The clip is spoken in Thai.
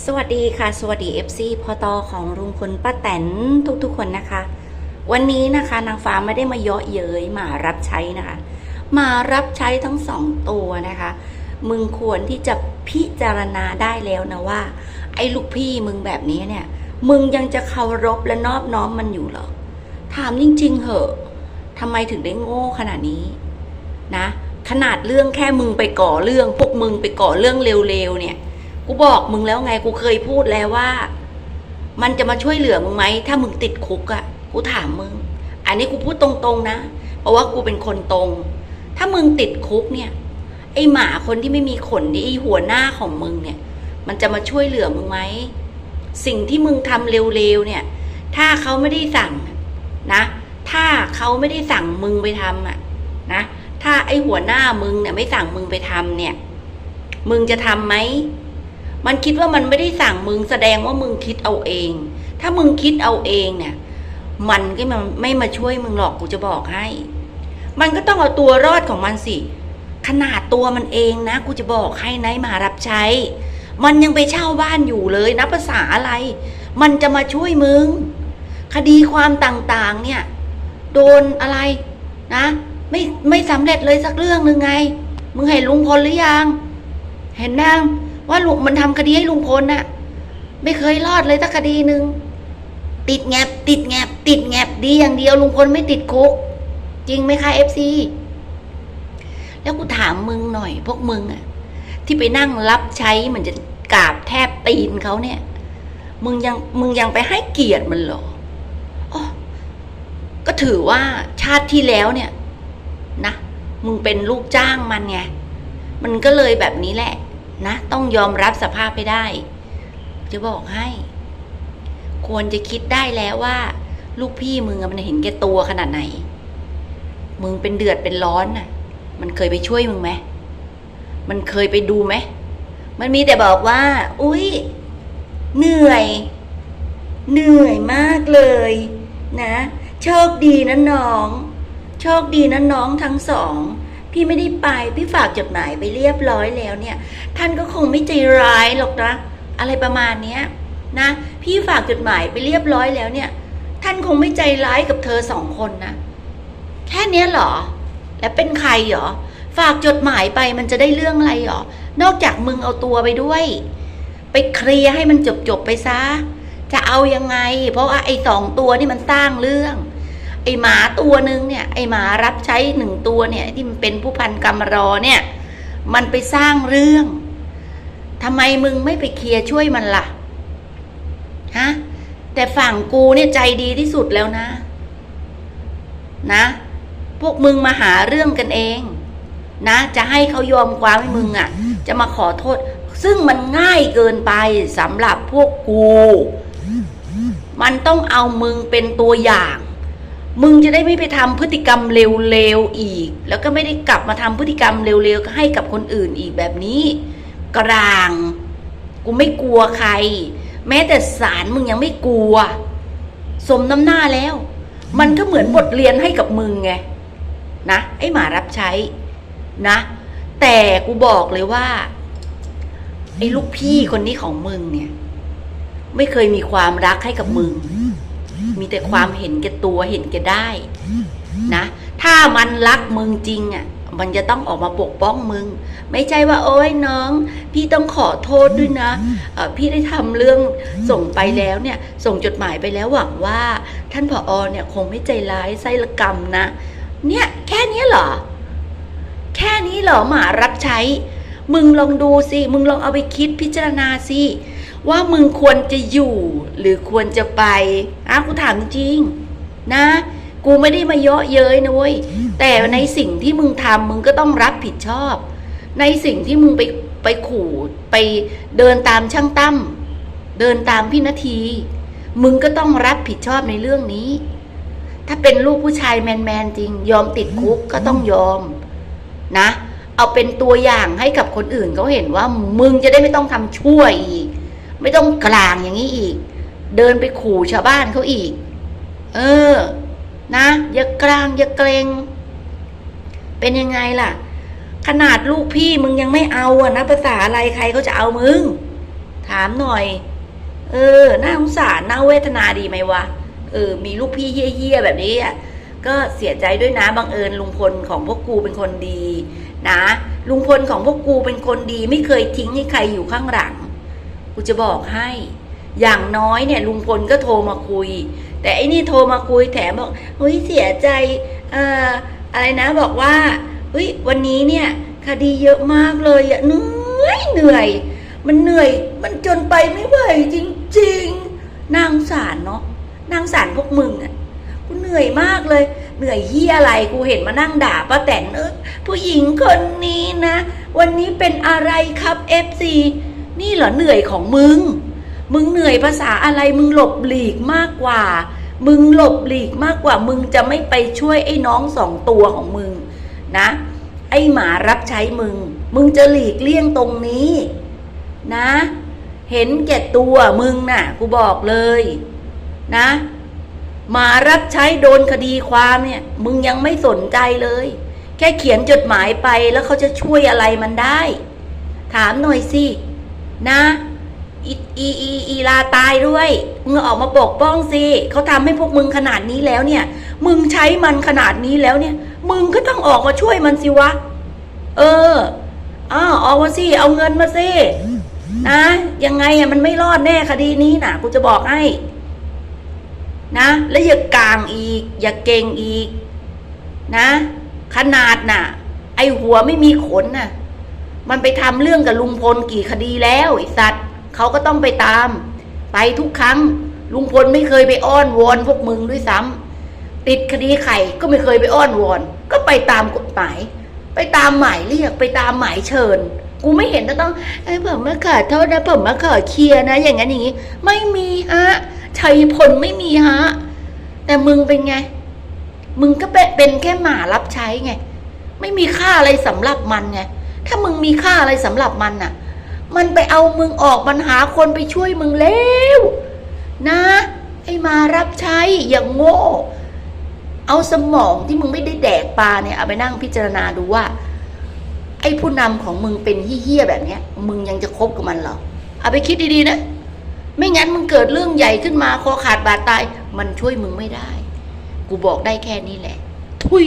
สวัสดีค่ะ สวัสดี FC พอตอของลุงพลป้าแตนทุกๆคนนะคะ วันนี้นะคะนางฟ้าไม่ได้มาเยาะเย้ยมารับใช้นะคะ มารับใช้ทั้งสองตัวนะคะ มึงควรที่จะพิจารณาได้แล้วนะว่า ไอ้ลูกพี่มึงแบบนี้เนี่ย มึงยังจะเคารพและนอบน้อมมันอยู่เหรอ ถามจริง ๆ เหอะทำไมถึงได้โง่ขนาดนี้นะ ขนาดเรื่องแค่มึงไปก่อเรื่อง พวกมึงไปก่อเรื่องเร็วๆเนี่ย กูบอกมึงแล้วไงกูเคยพูดแล้วว่า มันจะมาช่วยเหลือมึงไหมถ้ามึงติดคุกอะ่ะ กูถามมึง อันนี้กูพูดตรงๆนะ เพราะว่ากูเป็นคนตรง ถ้ามึงติดคุกเนี่ย ไอหมาคนที่ไม่มีขนที่ไอหัวหน้าของมึงเนี่ย มันจะมาช่วยเหลือมึงไหมสิ่งที่มึงทำเร็วๆเนี่ย ถ้าเขาไม่ได้สั่งนะ ถ้าเขาไม่ได้สั่งมึงไปทำอะ นะถ้าไอหัวหน้ามึงเนี่ยไม่สั่งมึงไปทำเนี่ย มึงจะทำไหม มันคิดว่ามันไม่ได้สั่งมึงแสดงว่ามึงคิดเอาเอง ถ้ามึงคิดเอาเองเนี่ย มันก็มันไม่มาช่วยมึงหรอกกูจะบอกให้ มันก็ต้องเอาตัวรอดของมันสิ ขนาดตัวมันเองนะ กูจะบอกให้นายมารับใช้ มันยังไปเช่าบ้านอยู่เลยนะภาษาอะไร มันจะมาช่วยมึง คดีความต่างๆ เนี่ย โดนอะไรนะ ไม่ไม่สำเร็จเลยสักเรื่องหนึ่งไง มึงเห็นลุงพลหรือยัง เห็นนาง ว่าลุงมันทำคดีให้ลุงพลน่ะ ไม่เคยรอดเลยสักคดีหนึ่งติดแงบ ติดแงบ ติดแงบดีอย่างเดียวลุงพลไม่ติดคุก จริงไหมคะเอฟซีแล้วกูถามมึงหน่อย พวกมึงอะที่ไปนั่งรับใช้เหมือนจะกราบแทบตีนเขาเนี่ย มึงยังมึงยังไปให้เกียรติมันเหรออก็ถือว่าชาติที่แล้วเนี่ย นะ มึงเป็นลูกจ้างมันไง มันก็เลยแบบนี้แหละ นะ ต้องยอมรับสภาพไปได้ จะบอกให้ ควรจะคิดได้แล้วว่า ลูกพี่มึงอมันเห็นแก่ตัวขนาดไหน มึงเป็นเดือดเป็นร้อนน่ะ มันเคยไปช่วยมึงไหมมันเคยไปดูไหมมันมีแต่บอกว่า อุ้ยเหนื่อย เหนื่อยมากเลย นะ โชคดีนะน้อง โชคดีนะน้องทั้งสอง พี่ไม่ได้ไป พี่ฝากจดหมายไปเรียบร้อยแล้วเนี่ย ท่านก็คงไม่ใจร้ายหรอกนะ อะไรประมาณเนี้ยนะ พี่ฝากจดหมายไปเรียบร้อยแล้วเนี่ย ท่านคงไม่ใจร้ายกับเธอสองคนนะ แค่เนี้ยเหรอ แล้วเป็นใครเหรอ ฝากจดหมายไปมันจะได้เรื่องอะไรเหรอ นอกจากมึงเอาตัวไปด้วย ไปเคลียร์ให้มันจบจบๆไปซะ จะเอายังไง เพราะว่าไอ้สองตัวนี่มันสร้างเรื่อง ไอหมาตัวหนึ่งเนี่ยไอหมารับใช้หนึ่งตัวเนี่ย ที่มันเป็นผู้พันกรรมรอเนี่ย มันไปสร้างเรื่องทำไมมึงไม่ไปเคลียร์ช่วยมันล่ะฮะแต่ฝั่งกูเนี่ยใจดีที่สุดแล้วนะ นะ พวกมึงมาหาเรื่องกันเอง นะ จะให้เขายอมความให้มึงอะ่ะ จะมาขอโทษ ซึ่งมันง่ายเกินไปสำหรับพวกกู มันต้องเอามึงเป็นตัวอย่าง มึงจะได้ไม่ไปทำพฤติกรรมเร็วๆอีก แล้วก็ไม่ได้กลับมาทำพฤติกรรมเร็วๆให้กับคนอื่นอีกแบบนี้ กลาง กูไม่กลัวใคร แม้แต่ศาลมึงยังไม่กลัว สมน้ำหน้าแล้ว มันก็เหมือนบทเรียนให้กับมึงไงนะไอ้หมารับใช้นะ แต่กูบอกเลยว่าไอ้ลูกพี่คนนี้ของมึงเนี่ย ไม่เคยมีความรักให้กับมึง มีแต่ความเห็นแก่ตัวเห็นแก่ได้นะ ถ้ามันรักมึงจริงอะ มันจะต้องออกมาปกป้องมึง ไม่ใช่ว่าโอ้ยน้อง พี่ต้องขอโทษด้วยนะเอ่อพี่ได้ทำเรื่องส่งไปแล้วเนี่ย ส่งจดหมายไปแล้วหวังว่า ท่านผอเนี่ยคงไม่ใจร้ายไส้ละกรรมนะ เนี่ยแค่นี้เหรอ แค่นี้เหรอหมารับใช้ มึงลองดูสิ มึงลองเอาไปคิดพิจารณาสิ ว่ามึงควรจะอยู่หรือควรจะไปอะกูถามจริงนะ กูไม่ได้มาเยาะเย้ยนะเว้ยแต่ในสิ่งที่มึงทำมึงก็ต้องรับผิดชอบ ในสิ่งที่มึงไปไปขู่ไปเดินตามช่างตั้มเดินตามพี่นาที มึงก็ต้องรับผิดชอบในเรื่องนี้ ถ้าเป็นลูกผู้ชายแมนๆจริง ยอมติดคุกก็ต้องยอมนะ เอาเป็นตัวอย่างให้กับคนอื่นเขาเห็นว่า มึงจะได้ไม่ต้องทำชั่วอีก ไม่ต้องกลางอย่างนี้อีก เดินไปขู่ชาวบ้านเขาอีก เออ นะอย่ากลางอย่าเกรง เป็นยังไงล่ะ ขนาดลูกพี่มึงยังไม่เอาอะนะภาษาอะไรใครเขาจะเอามึง ถามหน่อย เออน่าสงสารน่าเวทนาดีไหมวะเออ มีลูกพี่เฮี้ยๆแบบนี้อะก็เสียใจด้วยนะบังเอิญลุงพลของพวกกูเป็นคนดี นะ ลุงพลของพวกกูเป็นคนดี ไม่เคยทิ้งให้ใครอยู่ข้างหลัง กูจะบอกให้ อย่างน้อยเนี่ย ลุงพลก็โทรมาคุย แต่ไอ้นี่โทรมาคุยแถมบอกเฮ้ยเสียใจเอ่ออะไรนะบอกว่าเฮ้ยวันนี้เนี่ย คดีเยอะมากเลยอะเหนื่อยเหนื่อย มันเหนื่อย มันจนไปไม่ไหวจริง ๆนางสารเนาะนางสารพวกมึงอะกูเหนื่อยมากเลย เหนื่อยเฮียอะไรกูเห็นมานั่งด่าป้าแตนเออผู้หญิงคนนี้นะ วันนี้เป็นอะไรครับเอฟซี นี่เหรอเหนื่อยของมึง มึงเหนื่อยภาษาอะไรมึงหลบหลีกมากกว่า มึงหลบหลีกมากกว่า มึงจะไม่ไปช่วยไอ้น้องสองตัวของมึงนะ ไอ้หมารับใช้มึง มึงจะหลีกเลี่ยงตรงนี้นะ เห็นแก่ตัวมึงน่ะ กูบอกเลยนะหมารับใช้โดนคดีความเนี่ย มึงยังไม่สนใจเลย แค่เขียนจดหมายไปแล้วเขาจะช่วยอะไรมันได้ ถามหน่อยสิ นะอีอีอีอีลาตายด้วยมึงออกมาปกป้องสิเขาทำให้พวกมึงขนาดนี้แล้วเนี่ย มึงใช้มันขนาดนี้แล้วเนี่ย มึงก็ต้องออกมาช่วยมันสิวะ เอออ้าออกมาสิเอาเงินมาสินะยังไงอะมันไม่รอดแน่คดีนี้นะกูจะบอกให้ นะ แล้วอย่ากลางอีก อย่าเก่งอีก นะ ขนาดน่ะ ไอหัวไม่มีขนน่ะ มันไปทำเรื่องกับลุงพลกี่คดีแล้วไอสัตว์เขาก็ต้องไปตาม ไปทุกครั้ง ลุงพลไม่เคยไปอ้อนวอนพวกมึงด้วยซ้ำติดคดีไข่ก็ไม่เคยไปอ้อนวอน ก็ไปตามกฎหมาย ไปตามหมายเรียกไปตามหมายเชิญ กูไม่เห็นจะต้องไอ้ผมมาขอโทษนะผมมาขอเคลียร์นะ อย่างนั้นอย่างนี้ ไม่มีฮะชัยพลไม่มีฮะแต่มึงเป็นไง มึงก็เป็นเป็นแค่หมารับใช้ไง ไม่มีค่าอะไรสำหรับมันไง ถ้ามึงมีค่าอะไรสำหรับมันน่ะ มันไปเอามึงออกมันหาคนไปช่วยมึงแล้วนะไอ้มารับใช้อย่างโง่ เอาสมองที่มึงไม่ได้แดกปลาเนี่ยเอาไปนั่งพิจารณาดูว่า ไอ้ผู้นำของมึงเป็นเฮี้ยแบบเนี้ย มึงยังจะคบกับมันเหรอเอาไปคิดดีๆนะ ไม่งั้นมึงเกิดเรื่องใหญ่ขึ้นมาคอขาดบาดตาย มันช่วยมึงไม่ได้ กูบอกได้แค่นี้แหละ ทุย